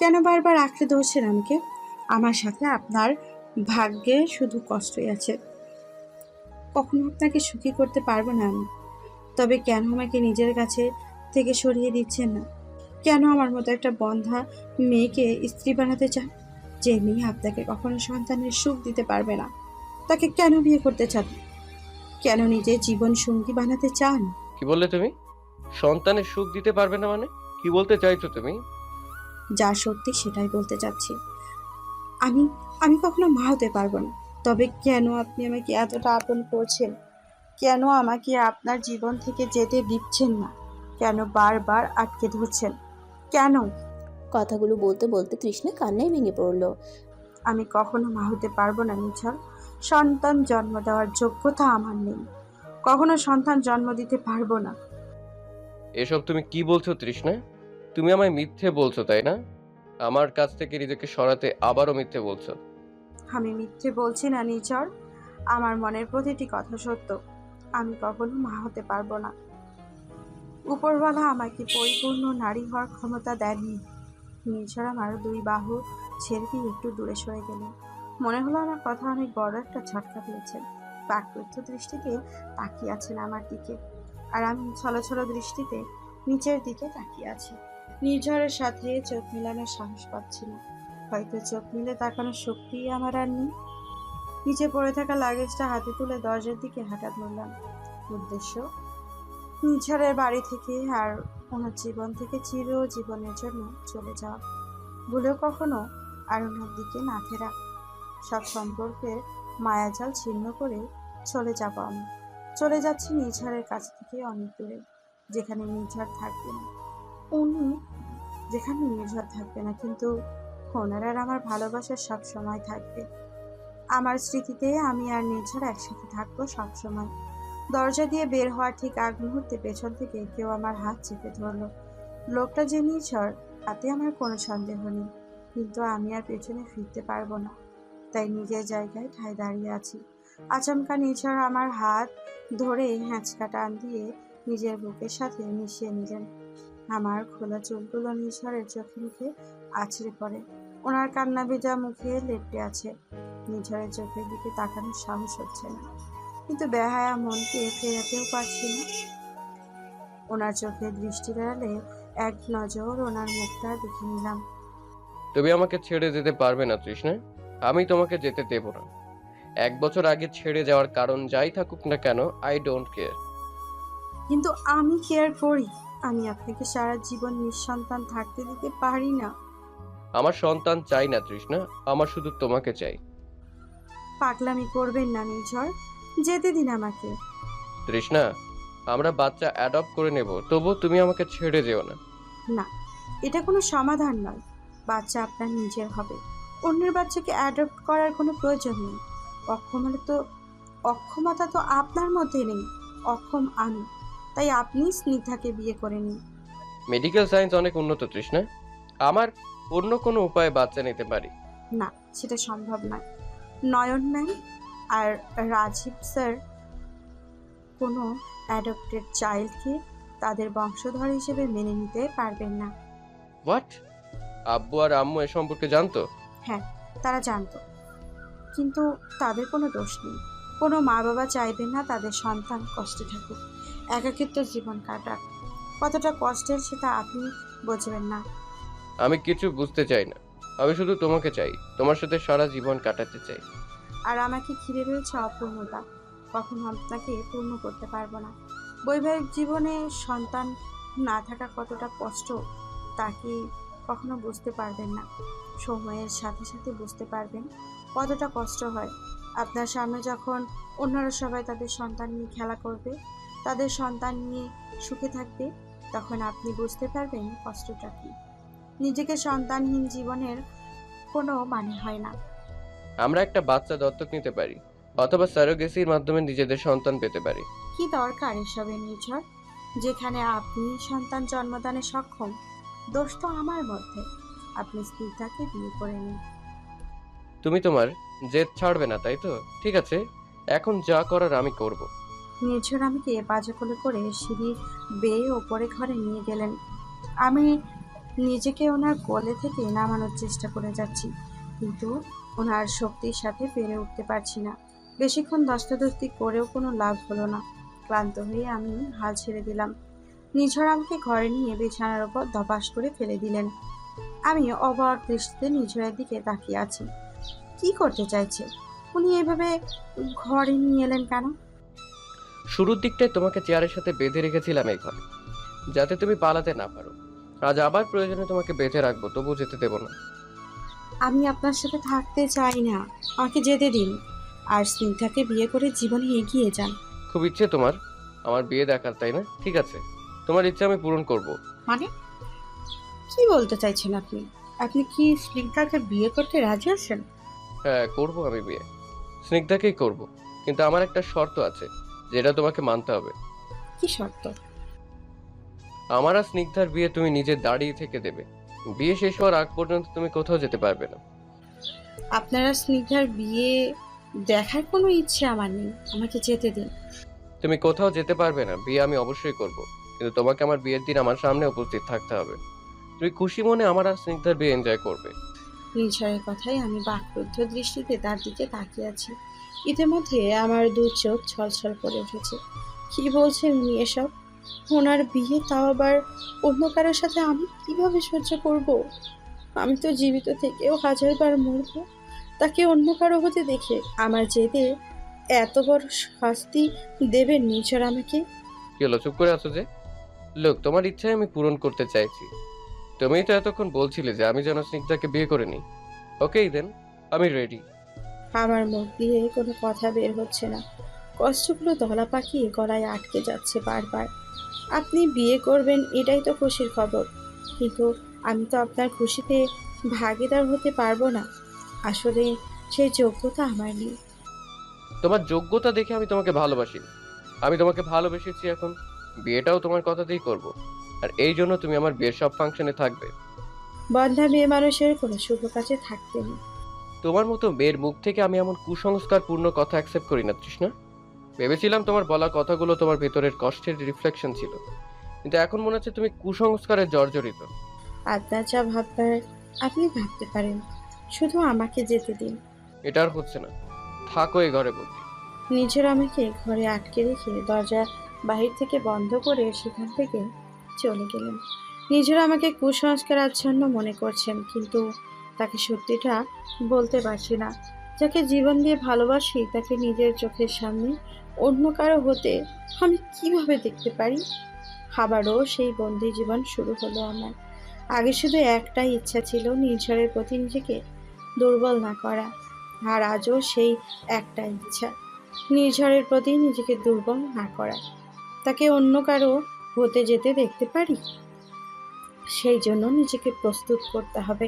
কেন বারবার আঁকড়ে ধরছেন আমাকে? আমার সাথে আপনার ভাগ্যে শুধু কষ্টই আছে। কখনো আপনাকে সুখী করতে পারব না আমি। তবে কেন আমাকে নিজের কাছে থেকে সরিয়ে দিচ্ছেন না? কেন আমার মতো একটা বন্ধা মেয়েকে স্ত্রী বানাতে চান, যে মেয়ে আপনাকে কখনো সন্তানের সুখ দিতে পারবে না? তাকে কেন বিয়ে করতে চান? কেন নিজের জীবন সঙ্গী বানাতে চান? কি বললে তুমি? সন্তানের সুখ দিতে পারবে না মানে? কি বলতে চাইছো তুমি? যা সত্যি সেটাই বলতে চাচ্ছি। আমি আমি কখনো মা হতে পারব না। তবে কেন আপনি আমাকে এতটা আপন করছেন? কেন আমাকে আপনার জীবন থেকে যেতে দিচ্ছেন না? কেন বারবার আটকে ধরছেন? কেন? কথাগুলো বলতে বলতে তৃষ্ণা কান্নায় ভেঙে পড়ল। আমি কখনো মা হতে পারব না নিছল সন্তান জন্ম দেওয়ার যোগ্যতা আমার নেই। কখনো সন্তান জন্ম দিতে পারব না। এসব তুমি কি বলছো তৃষ্ণা? তুমি আমায় মিথ্যে বলছো, তাই না? আমার কাছ থেকে নিজেকে সরাতে আবারও মিথ্যে বলছো। আমি মিথ্যে বলছি না নিচর আমার মনের প্রতিটি কথা সত্য। আমি কখনো মা হতে পারব না। উপরওয়ালা আমাকে পরিপূর্ণ নারী হওয়ার ক্ষমতা দেননি। নিচর আমার দুই বাহু দিয়ে একটু দূরে সরে গেলেন মনে হলো আমার কথা অনেক বড় একটা ঝটকা দিয়েছেন বাকরুদ্ধ দৃষ্টিতে তাকিয়ে আছেন আমার দিকে। আর আমি ছলো ছলো দৃষ্টিতে নিচের দিকে তাকিয়ে আছি। নির্ঝরের সাথে চোখ মেলানোর সাহস পাচ্ছি না। হয়তো চোখ মিলে তাকানোর শক্তিই আমার আর নেই। নিচে পড়ে থাকা লাগেজটা হাতে তুলে দরজার দিকে হাঁটা ধরলাম। উদ্দেশ্য? নিঝরের বাড়ি থেকে আর ওনার জীবন থেকে চির জীবনের জন্য চলে যাওয়া। ভুলেও কখনো আর ওনার দিকে না ফেরা। সব সম্পর্কের মায়াজাল ছিন্ন করে চলে যাব আমি। চলে যাচ্ছি নিঝরের কাছ থেকে অনেক দূরে, যেখানে নিঝর থাকবে না। উনি যেখানে নির্ঝর থাকবে না, কিন্তু ওনার আর আমার ভালোবাসা সব সময় থাকবে। আমার স্মৃতিতে আমি আর নির্ঝর একসাথে থাকব সব সময়। দরজা দিয়ে বের হওয়ার ঠিক আগ মুহূর্তে পেছন থেকে কেউ আমার হাত চেপে ধরলো। লোকটা যে নির্ঝর তাতে আমার কোনো সন্দেহ নেই, কিন্তু আমি আর পেছনে ফিরতে পারব না। তাই নিজের জায়গায় ঠায় দাঁড়িয়ে আছি। আচমকা নির্ঝর আমার হাত ধরে হ্যাঁচকা টান দিয়ে নিজের বুকের সাথে মিশিয়ে নিলেন। আমার খোলা চোখগুলো নিঝরের চোখে মুখে আছড়ে পড়ে। ওনার কান্না ভেজা মুখে লেপটে আছে। নিঝরের চোখের দিকে তাকানোর সাহস হচ্ছে না। কিন্তু বেহায়া মনকে ফেরাতেও পারছি না। ওনার চোখে দৃষ্টি বেড়ালে এক নজর ওনার মুখটা দেখে নিলাম। তুমি আমাকে ছেড়ে যেতে পারবে না তৃষ্ণা। আমি তোমাকে যেতে দেব না। এক বছর আগে ছেড়ে যাওয়ার কারণ যাই থাকুক না কেন আই ডোন্ট কেয়ার কিন্তু আমি কেয়ার করি। আমি আপনাকে সারা জীবন নিঃসন্তান থাকতে দিতে পারি না। আমার সন্তান চাই না তৃষ্ণা। আমার শুধু তোমাকে চাই। পাগলামি করবেন না নির্ঝর যেতে দিন আমাকে। তৃষ্ণা আমরা বাচ্চা অ্যাডপ্ট করে নেব তবু তুমি আমাকে ছেড়ে যেও না। না এটা কোনো সমাধান নয়। বাচ্চা আপনার নিজের হবে। অন্যের বাচ্চাকে অ্যাডপ্ট করার কোনো প্রয়োজন নেই। অক্ষমতা তো অক্ষমতা তো আপনার মধ্যে নেই। অক্ষম আমি তাই আপনি স্নিগ্ধাকে বিয়ে করে নিন মেডিকেল সায়েন্স অনেক উন্নত তৃষ্ণা। আমার অন্য কোনো উপায়ে বাচ্চা নিতে পারি? না সেটা সম্ভব নয়। নয়ন ম্যাম আর রাজীব স্যার কোনো অ্যাডপ্টেড চাইল্ডকে তাদের বংশধর হিসেবে মেনে নিতে পারবেন না। হোয়াট আব্বু আর আম্মু এ সম্পর্কে জানতো? হ্যাঁ তারা জানতো। কিন্তু তাদের কোনো দোষ নেই। কোনো মা বাবা চাইবেন না তাদের সন্তান কষ্টে থাকুক। একাকিত্ব জীবন কাটাক। কতটা কষ্টের সেটা আপনি বুঝবেন না। আমি কিছু বুঝতে চাই না। আমি শুধু তোমাকে চাই তোমার সাথে সারা জীবন কাটাতে চাই। আর আমাকে ঘিরে রয়েছে অপূর্ণতা। কখনো আপনাকে পূর্ণ করতে পারব না। বৈবাহিক জীবনে সন্তান না থাকা কতটা কষ্ট তা কি কখনো বুঝতে পারবেন না। সময়ের সাথে সাথে বুঝতে পারবেন কতটা কষ্ট হয়। আপনার সামনে যখন অন্যরা সবাই তাদের সন্তান নিয়ে খেলা করবে তাদের সন্তান নিয়ে সুখে থাকবে তখন আপনি বুঝতে পারবেন কষ্টটা কী। নিজেকে সন্তানহীন জীবনের কোনো মানে হয় না। আমরা একটা বাচ্চা দত্তক নিতে পারি অথবা স্যারোগেসির মাধ্যমে নিজেদের সন্তান পেতে পারি। কি দরকার এসবের নির্ঝর? যেখানে আপনি সন্তান জন্মদানে সক্ষম দোষ তো আমার মধ্যে। আপনি স্ত্রীটাকে বিয়ে করে নিন। তুমি তোমার জেদ ছাড়বে না তাই তো? ঠিক আছে এখন যা করার আমি করব। নির্ঝর বাজে কোলে করে সিঁড়ি বেয়ে ওপরে ঘরে নিয়ে গেলেন। আমি নিজেকে ওনার কোলে থেকে নামানোর চেষ্টা করে যাচ্ছি, কিন্তু ওনার শক্তির সাথে পেরে উঠতে পারছি না। বেশিক্ষণ দস্তাদস্তি করেও কোনো লাভ হলো না। ক্লান্ত হয়ে আমি হাল ছেড়ে দিলাম। আমাকে ঘরে নিয়ে বিছানার ওপর ধপাস করে ফেলে দিলেন। আমি অবাক দৃষ্টিতে নিঝড়ের দিকে তাকিয়ে আছি। কি করতে চাইছে? উনি এভাবে ঘরে নিয়ে এলেন কেন? শুরুর দিকটায় তোমাকে চেয়ারের সাথে বেঁধে রেখেছিলাম এই ঘরে। যাতে তুমি পালাতে না পারো। আজ আবার প্রয়োজনে তোমাকে বেঁধে রাখব তবু যেতে দেবো না। আমি আপনার সাথে থাকতে চাই না। আমাকে যেতে দিন। আর স্নিগ্ধাকে বিয়ে করে জীবনে এগিয়ে যান। খুব ইচ্ছে তোমার। আমার বিয়ে দেখার তাই না? ঠিক আছে। তোমার ইচ্ছে আমি পূরণ করব। মানে? কি বলতে চাইছেন আপনি? আপনি কি স্নিগ্ধাকে বিয়ে করতে রাজি আছেন? হ্যাঁ করব আমি বিয়ে। স্নিগ্ধাকেই করব। কিন্তু আমার একটা শর্ত আছে। যেটা তোমাকে মানতে হবে। কি শর্ত? আমার আর স্নিগ্ধার বিয়ে তুমি নিজে দাঁড়িয়ে থেকে দেবে। বিয়ে শেষ হওয়ার আগ পর্যন্ত তুমি কোথাও যেতে পারবে না। আপনারা স্নিগ্ধার বিয়ে দেখার কোনো ইচ্ছে আমার নেই। আমাকে যেতে দিন। তুমি কোথাও যেতে পারবে না। বিয়ে আমি অবশ্যই করব। কিন্তু তোমাকে আমার বিয়ের দিন আমার সামনে উপস্থিত থাকতে হবে। তুমি খুশি মনে আমার আর স্নিগ্ধার বিয়ে এনজয় করবে। নির্ঝরের কথাই আমি বাকরুদ্ধ দৃষ্টিতে তার দিকে তাকিয়ে আছি। ইতিমধ্যে আমার দু চোখ ছলছল করে উঠেছে। কি বলছেন উনি এসব? ওনার বিয়ে, তাও আবার অন্য কারোর সাথে আমি কীভাবে সহ্য করব? আমি তো জীবিত থেকেও হাজারবার মরব। তাকে অন্য কারও হতে দেখে আমার যেতে এত বড় শাস্তি দেবেন নির্ঝর আমাকে? কি হলো, চুপ করে আছো যে? লোক, তোমার ইচ্ছায় আমি পূরণ করতে চাইছি। তুমিই তো এতক্ষণ বলছিলে যে আমি যেন স্নিগ্ধাকে বিয়ে করে নিই। ওকেই দেন, আমি রেডি আমার মুখ দিয়ে কোনো কথা বের হচ্ছে না। কষ্টগুলো দলা পাকিয়ে গলায় আটকে যাচ্ছে বারবার। আপনি বিয়ে করবেন এটাই তো খুশির খবর। কিন্তু আমি তো আপনার খুশিতে ভাগিদার হতে পারব না। আসলে সেই যোগ্যতা আমার নেই। তোমার যোগ্যতা দেখে আমি তোমাকে ভালোবাসি। আমি তোমাকে ভালোবেসেছি এখন। বিয়েটাও তোমার কথাতেই করব। আর এই জন্য তুমি আমার বিয়ের সব ফাংশনে থাকবে। বন্ধা মেয়ে মানুষের কোনো শুভ কাজে থাকতে নেই তোমার মতো মেয়ের মুখ থেকে আমি এমন কুসংস্কারপূর্ণ কথা অ্যাকসেপ্ট করি না তৃষ্ণা। ভেবেছিলাম তোমার বলা কথাগুলো তোমার ভেতরের কষ্টের রিফ্লেকশন ছিল। কিন্তু এখন মনে হচ্ছে তুমি কুসংস্কারে জর্জরিত। আপনার যা ভাববার আপনি ভাবতে পারেন শুধু আমাকে যেতে দিন। এটা আর হচ্ছে না। থাকো এই ঘরে বন্দি নিজের আমাকে ঘরে আটকে রেখে দরজা বাহির থেকে বন্ধ করে সেখান থেকে চলে গেলেন। নিজের আমাকে কুসংস্কার আচ্ছন্ন মনে করছেন কিন্তু তাকে সত্যিটা বলতে পারছি না। যাকে জীবন দিয়ে ভালোবাসি, তাকে নিজের চোখের সামনে অন্য কারও হতে আমি কীভাবে দেখতে পারি? আবারও সেই বন্দি জীবন শুরু হলো আমার। আগে শুধু একটাই ইচ্ছা ছিল, নির্ঝরের প্রতি নিজেকে দুর্বল না করা। আর আজও সেই একটা ইচ্ছা, নির্ঝরের প্রতি নিজেকে দুর্বল না করা। তাকে অন্য কারও হতে যেতে দেখতে পারি? সেই জন্য নিজেকে প্রস্তুত করতে হবে।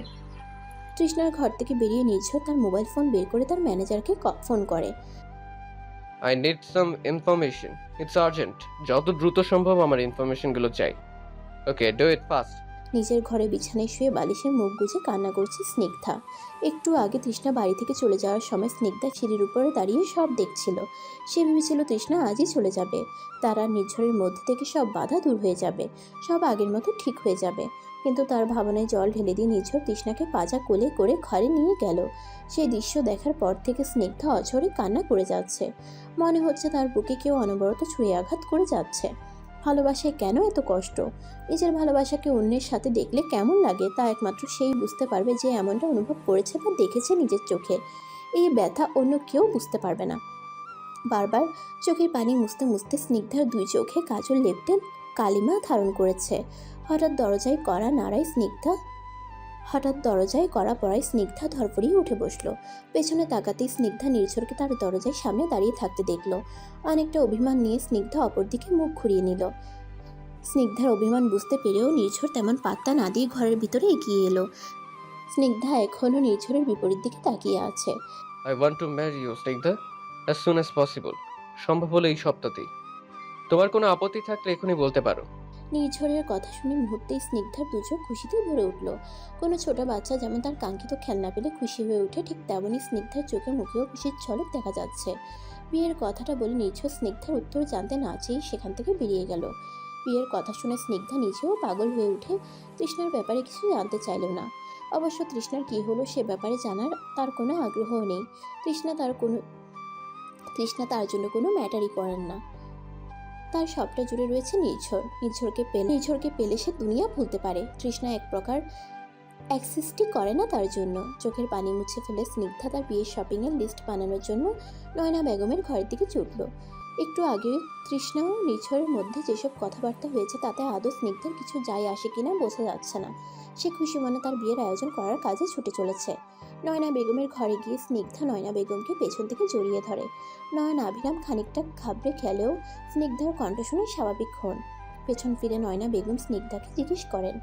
তৃষ্ণার ঘর থেকে বেরিয়ে নিঝর তার মোবাইল ফোন বের করে তার ম্যানেজারকে ফোন করে। I need some information it's urgent যত দ্রুত সম্ভব আমার ইনফরমেশনগুলো চাই। ওকে ডু ইট ফাস্ট নিজের ঘরে বিছানায় শুয়ে বালিশে মুখ গুজে কান্না করছে স্নিগ্ধা। একটু আগে তৃষ্ণা বাড়ি থেকে চলে যাওয়ার সময় স্নিগ্ধা সিঁড়ির উপরে দাঁড়িয়ে সব দেখছিল। সে ভেবেছিল তৃষ্ণা আজই চলে যাবে। তার নির্ঝরের মধ্যে থেকে সব বাধা দূর হয়ে যাবে। সব আগের মতো ঠিক হয়ে যাবে। কিন্তু তার ভাবনায় জল ঢেলে দিয়ে নিঝর তৃষ্ণাকে পাজা কোলে করে ঘরে নিয়ে গেল। সেই দৃশ্য দেখার পর থেকে স্নিগ্ধা অঝরে কান্না করে যাচ্ছে। মনে হচ্ছে তার বুকে কেউ অনবরত ছুঁয়ে আঘাত করে যাচ্ছে। ভালোবাসায় কেন এত কষ্ট? নিজের ভালোবাসাকে অন্যের সাথে দেখলে কেমন লাগে? তা একমাত্র সেই বুঝতে পারবে যে এমনটা অনুভব করেছে বা দেখেছে নিজের চোখে। এই ব্যথা অন্য কেউ বুঝতে পারবে না। বারবার চোখের পানি মুছতে মুছতে স্নিগ্ধার দুই চোখে কাজল লেপটেন কালিমা ধারণ করেছে। হঠাৎ দরজায় করা নাড়ায় স্নিগ্ধা হঠাৎ দরজায় করা পড়ায় স্নিগ্ধা ধরপড়িয়ে উঠে বসল। পেছনে তাকাতেই স্নিগ্ধা নির্ঝরকে তার দরজায় সামনে দাঁড়িয়ে থাকতে দেখল। অনেকটা অভিমান নিয়ে স্নিগ্ধা অপরদিকে মুখ ঘুরিয়ে নিল। স্নিগ্ধার অভিমান বুঝতে পেরেও নির্ঝর তেমন পাত্তা না দিয়ে ঘরের ভিতরে এগিয়ে এলো। স্নিগ্ধা এখনও নির্ঝরের বিপরীত দিকে তাকিয়ে আছে। I want to marry you Snigdha. As soon as possible সম্ভব হলে এই সপ্তাহতেই। তোমার কোনো আপত্তি থাকলে এখনই বলতে পারো। নির্ঝরের কথা শুনে মুহূর্তেই স্নিগ্ধার দুচোখ খুশিতে ভরে উঠল। কোনো ছোট বাচ্চা যেমন তার কাঙ্ক্ষিত খেলনা পেলে খুশি হয়ে ওঠে, ঠিক তেমনই স্নিগ্ধার চোখে মুখেও খুশির ঝলক দেখা যাচ্ছে। বিয়ের কথাটা বলে নির্ঝর স্নিগ্ধার উত্তর জানতে না চেয়েই সেখান থেকে বেরিয়ে গেল। বিয়ের কথা শুনে স্নিগ্ধা নিজেও পাগল হয়ে উঠে তৃষ্ণার ব্যাপারে কিছু জানতে চাইল না। অবশ্য তৃষ্ণার কী হলো সে ব্যাপারে জানার তার কোনো আগ্রহ নেই। তৃষ্ণা তার কোনো তৃষ্ণা তার জন্য কোনো ম্যাটারই করেন না। তার সবটা জুড়ে রয়েছে নির্ঝর নির্ঝরকে পেলে নির্ঝরকে পেলে সে দুনিয়া ভুলতে পারে। তৃষ্ণা এক প্রকার অ্যাক্সেসটি করে না তার জন্য। চোখের পানি মুছে ফেলে স্নিগ্ধা তার বিয়ের শপিংয়ের লিস্ট বানানোর জন্য নয়না বেগমের ঘরের দিকে ছুটল। একটু আগে তৃষ্ণা ও নিঝরের মধ্যে যেসব কথাবার্তা হয়েছে তাতে আদৌ স্নিগ্ধার কিছু যায় আসে কিনা বোঝা যাচ্ছে না। সে খুশি মনে তার বিয়ের আয়োজন করার কাজে ছুটে চলেছে। নয়না বেগমের ঘরে গিয়ে স্নিগ্ধা নয়না বেগমকে পেছন থেকে জড়িয়ে ধরে। নয়না অভিরাম খানিকটা ঘাবড়ে খেলেও স্নিগ্ধার কণ্ঠ শুনে স্বাভাবিক হন। পেছন ফিরে নয়না বেগম স্নিগ্ধাকে জিজ্ঞেস করেন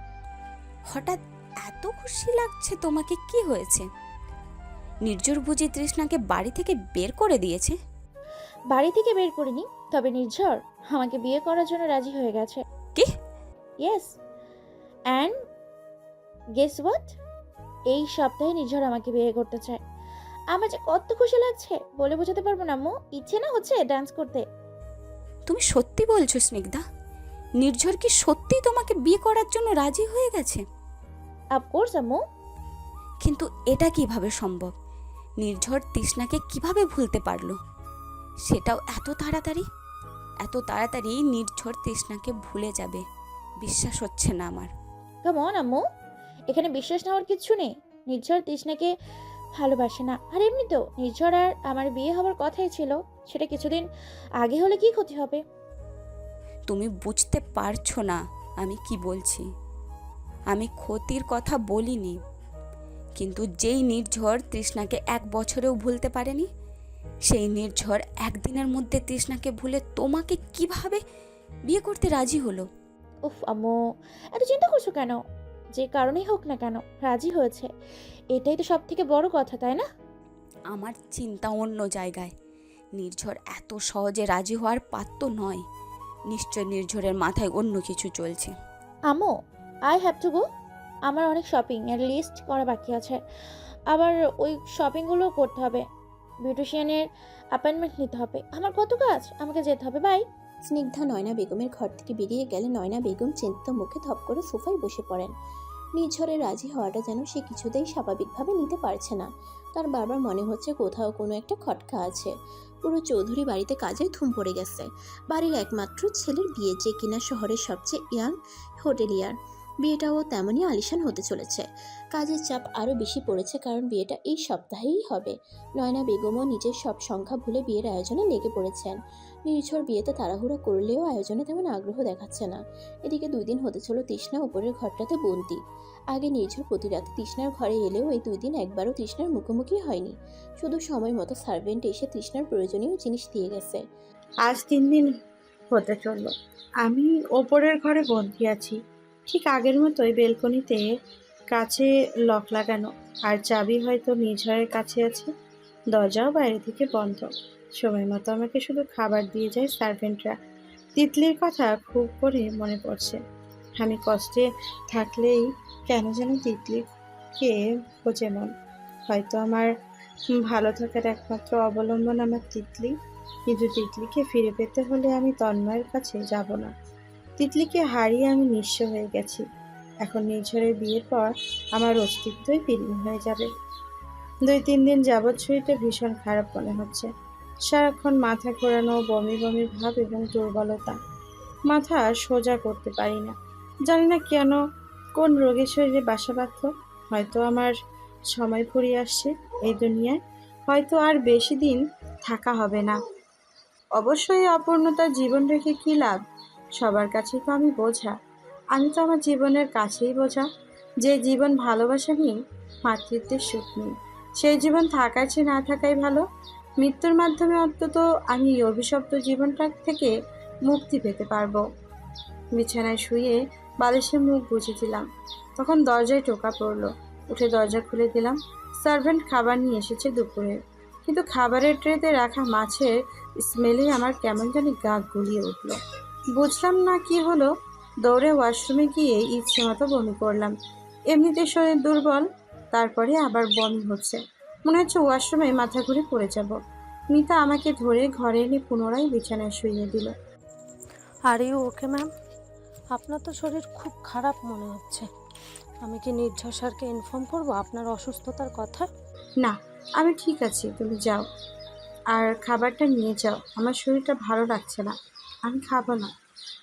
হঠাৎ এত খুশি লাগছে তোমাকে? কি হয়েছে? নির্জর বুঝি তৃষ্ণাকে বাড়ি থেকে বের করে দিয়েছে? বাড়ি থেকে বের করিনি তবে নির্ঝর আমাকে বিয়ে করার জন্য রাজি হয়ে গেছে। কি? ইয়েস অ্যান্ড গেস হোয়াট এই সপ্তাহে নির্ঝর আমাকে বিয়ে করতে চায়। আমার যে কত খুশি লাগছে বলে বোঝাতে পারব না মো। ইচ্ছে না হচ্ছে ডান্স করতে। তুমি সত্যি বলছো স্নিগ্ধা? নির্ঝর কি সত্যি তোমাকে বিয়ে করার জন্য রাজি হয়ে গেছে? অফকোর্স আম্মু। কিন্তু এটা কীভাবে সম্ভব? নির্ঝর তৃষ্ণাকে কীভাবে ভুলতে পারল? সেটাও এত তাড়াতাড়ি? এত তাড়াতাড়ি নির্ঝর তৃষ্ণাকে ভুলে যাবে। বিশ্বাস হচ্ছে না আমার। কেমন আম্মু। এখানে বিশ্বাস নেওয়ার কিচ্ছু নেই। নির্ঝর তৃষ্ণাকে ভালোবাসে না। আর এমনিতেও নির্ঝর আর আমার বিয়ে হওয়ার কথাই ছিল সেটা কিছুদিন আগে হলে কি ক্ষতি হবে? তুমি বুঝতে পারছ না আমি কি বলছি। আমি ক্ষতির কথা বলিনি কিন্তু যেই নির্ঝর তৃষ্ণাকে এক বছরেও ভুলতে পারেনি সেই নির্ঝর একদিনের মধ্যে তৃষ্ণাকে ভুলে তোমাকে কীভাবে বিয়ে করতে রাজি হলো? উফ আম্মু এত চিন্তা করছ কেন? যে কারণেই হোক না কেন রাজি হয়েছে। এটাই তো সব থেকে বড় কথা তাই না? আমার চিন্তা অন্য জায়গায়। নির্ঝর এত সহজে রাজি হওয়ার পাত্র নয়। নিশ্চয় নির্ঝরের মাথায় অন্য কিছু চলছে। আমো আই হ্যাভ টু গো আমার অনেক শপিং এর লিস্ট করা বাকি আছে। আবার ওই শপিংগুলো করতে হবে। বিউটিশিয়ানের অ্যাপয়েন্টমেন্ট নিতে হবে। আমার কত কাজ? আমাকে যেতে হবে। বাই স্নিগ্ধা নয়না বেগমের ঘর থেকে বেরিয়ে গেলে নয়না বেগম চিন্তিত মুখে ধপ করে সোফায় বসে পড়েন। নিঝরে রাজি হওয়াটা যেন সে কিছুতেই স্বাভাবিকভাবে নিতে পারছে না। তার বারবার মনে হচ্ছে কোথাও কোনো একটা খটকা আছে। পুরো চৌধুরী বাড়িতে কাজে ধুম পড়ে গেছে। বাড়ির একমাত্র ছেলের বিয়ে যে কিনা শহরের সবচেয়ে ইয়াং হোটেলিয়ার বিয়েটাও তেমনই আলিশান হতে চলেছে। কাজের চাপ আরও বেশি পড়েছে কারণ বিয়েটা এই সপ্তাহেই হবে। নয়না বেগমও নিজের সব সংখ্যা ভুলে বিয়ের আয়োজনে লেগে পড়েছেন। নির্ঝর বিয়েতে তাড়াহুড়ো করলেও আয়োজনে তেমন আগ্রহ দেখাচ্ছে না। এদিকে দুই দিন হতে চলো তৃষ্ণা উপরের ঘরটাতে বন্দি আগে নির্ঝর প্রতি রাতে তৃষ্ণার ঘরে এলেও এই দুই দিন একবারও তৃষ্ণার মুখোমুখি হয়নি। শুধু সময় মতো সার্ভেন্ট এসে তৃষ্ণার প্রয়োজনীয় জিনিস দিয়ে গেছে। আজ তিন দিন হতে চলল। আমি ওপরের ঘরে বন্দি আছি। ঠিক আগের মতোই বেলকনিতে কাছে লক লাগানো, আর চাবি হয়তো নিঝরের কাছে আছে। দরজাও বাইরে থেকে বন্ধ। সময় মতো আমাকে শুধু খাবার দিয়ে যায় সার্ভেন্টরা। তিতলির কথা খুব করে মনে পড়ছে। আমি কষ্টে থাকলেই কেন যেন তিতলিকে খোঁজে মন। হয়তো আমার ভালো থাকার একমাত্র অবলম্বন আমার তিতলি। কিন্তু তিতলিকে ফিরে পেতে হলে আমি তন্ময়ের কাছে যাব না। তিতলিকে হারিয়ে আমি নিঃস্ব হয়ে গেছি। এখন নির্ঝরের বিয়ের পর আমার অস্তিত্বই বিলীন হয়ে যাবে। দুই তিন দিন যাবৎ শরীরটা ভীষণ খারাপ মনে হচ্ছে। সারাক্ষণ মাথা ঘোরানো, বমি বমি ভাব এবং দুর্বলতা। মাথা সোজা করতে পারি না। জানি না কেন, কোন রোগের শরীরে বাসা বাঁধত? হয়তো আমার সময় ফুরিয়ে আসছে এই দুনিয়ায়। হয়তো আর বেশি দিন থাকা হবে না। অবশ্যই অপূর্ণতার জীবন রেখে কী লাভ? সবার কাছে তো আমি বোঝা। আমি তো আমার জীবনের কাছেই বোঝা। যে জীবন ভালোবাসা নেই, মাতৃত্বের সুখ নেই। সেই জীবন থাকার চেয়ে না থাকাই ভালো। মৃত্যুর মাধ্যমে অন্তত আমি এই অভিশপ্ত জীবনটা থেকে মুক্তি পেতে পারব। বিছানায় শুয়ে বালিশে মুখ বুঝেছিলাম তখন দরজায় টোকা পড়ল। উঠে দরজা খুলে দিলাম। সার্ভেন্ট খাবার নিয়ে এসেছে দুপুরে। কিন্তু খাবারের ট্রেতে রাখা মাছের স্মেলে আমার কেমন জানি গা গুলিয়ে উঠল। বুঝলাম না কি হলো। দৌড়ে ওয়াশরুমে গিয়ে ইচ্ছে মতো বমি করলাম। এমনিতে শরীর দুর্বল তারপরে আবার বমি হচ্ছে। মনে হচ্ছে ওয়াশরুমে মাথা ঘুরে পড়ে যাব। মিতা আমাকে ধরে ঘরে এনে পুনরায় বিছানায় শুইয়ে দিল। আর ইউ ওকে ম্যাম আপনার তো শরীর খুব খারাপ মনে হচ্ছে। আমি কি নির্ঝর স্যারকে ইনফর্ম করব আপনার অসুস্থতার কথা? না আমি ঠিক আছি তুমি যাও। আর খাবারটা নিয়ে যাও আমার শরীরটা ভালো লাগছে না। আমি খাব না।